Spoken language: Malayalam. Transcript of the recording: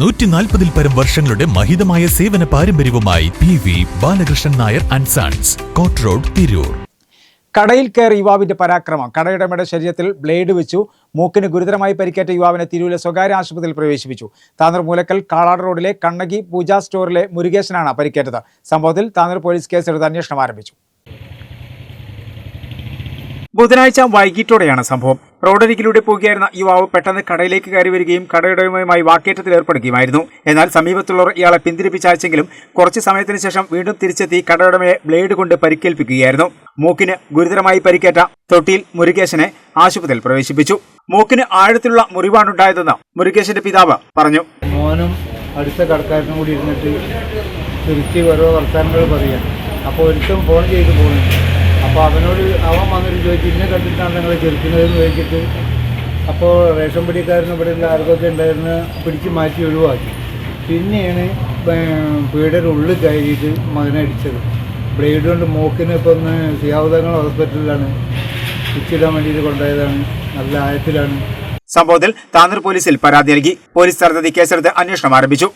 നൂറ്റി നാൽപ്പതിൽ പരം വർഷങ്ങളുടെ മഹിതമായ സേവന പാരമ്പര്യവുമായി P V Balakrishnan Nair and sons court road Tirur. കടയിൽ കയറി യുവാവിന്റെ പരാക്രമം. കടയുടമയുടെ ശരീരത്തിൽ ബ്ലേഡ് വെച്ചു. മൂക്കിന് ഗുരുതരമായി പരിക്കേറ്റ യുവാവിനെ തിരൂരിലെ സ്വകാര്യ ആശുപത്രിയിൽ പ്രവേശിപ്പിച്ചു. താന്നൂർ മൂലക്കൽ കാളാട് റോഡിലെ കണ്ണകി പൂജ സ്റ്റോറിലെ മുരുകേശനാണ് പരിക്കേറ്റത്. സംഭവത്തിൽ താന്നൂർ പോലീസ് കേസെടുത്ത് അന്വേഷണം ആരംഭിച്ചു. ബുധനാഴ്ച വൈകിട്ടോടെയാണ് സംഭവം. റോഡരികിലൂടെ പോകുകയായിരുന്ന യുവാവ് പെട്ടെന്ന് കടയിലേക്ക് കയറി വരികയും കടയുടമയുമായി വാക്കേറ്റത്തിൽ ഏർപ്പെടുകയുമായിരുന്നു. എന്നാൽ സമീപത്തുള്ളവർ ഇയാളെ പിന്തിരിപ്പിച്ചയച്ചെങ്കിലും കുറച്ച് സമയത്തിന് ശേഷം വീണ്ടും തിരിച്ചെത്തി കടയുടമയെ ബ്ലേഡ് കൊണ്ട് പരിക്കേൽപ്പിക്കുകയായിരുന്നു. മൂക്കിന് ഗുരുതരമായി പരിക്കേറ്റ തൊട്ടിയിൽ മുരുകേശനെ ആശുപത്രിയിൽ പ്രവേശിപ്പിച്ചു. മൂക്കിന് ആഴത്തിലുള്ള മുറിവാണുണ്ടായതെന്ന് മുരുകേശന്റെ പിതാവ് പറഞ്ഞു. മോനും അടുത്ത കടക്കാരനും കൂടി ഇരുന്നിട്ട് തിരിച്ച് ഓരോ വർത്തമാനങ്ങൾ പറയാം അപ്പോൾ ഒരിക്കലും ഫോൺ ചെയ്ത് പോകുന്നു. അപ്പോൾ അവനോട് അവൻ വന്നിട്ട് ചോദിച്ചു ഇന്നെ കണ്ടിട്ടാണ് നിങ്ങൾ ചെറുക്കുന്നതെന്ന് ചോദിച്ചിട്ട് അപ്പോൾ റേഷൻ പിടിക്കാരനും ഇവിടെ ഉള്ള ആർക്കൊക്കെ ഉണ്ടായിരുന്ന പിടിച്ച് മാറ്റി ഒഴിവാക്കി. പിന്നെയാണ് പീഡയുടെ ഉള്ളിൽ കയറിയിട്ട് മകനെ അടിച്ചത് ബ്ലേഡ് കൊണ്ട് മൂക്കിന് ഇപ്പം ഒന്ന് സിയാവുതങ്ങൾ ഹോസ്പിറ്റലിലാണ് ഉച്ചിടാൻ വേണ്ടിയിട്ട് കൊണ്ടുപോയതാണ്. നല്ല ആയത്തിലാണ്. സംഭവത്തിൽ താന്നൂർ പോലീസിൽ പരാതി നൽകി. പോലീസ് സ്ഥലത്തെത്തി കേസെടുത്ത് അന്വേഷണം ആരംഭിച്ചു.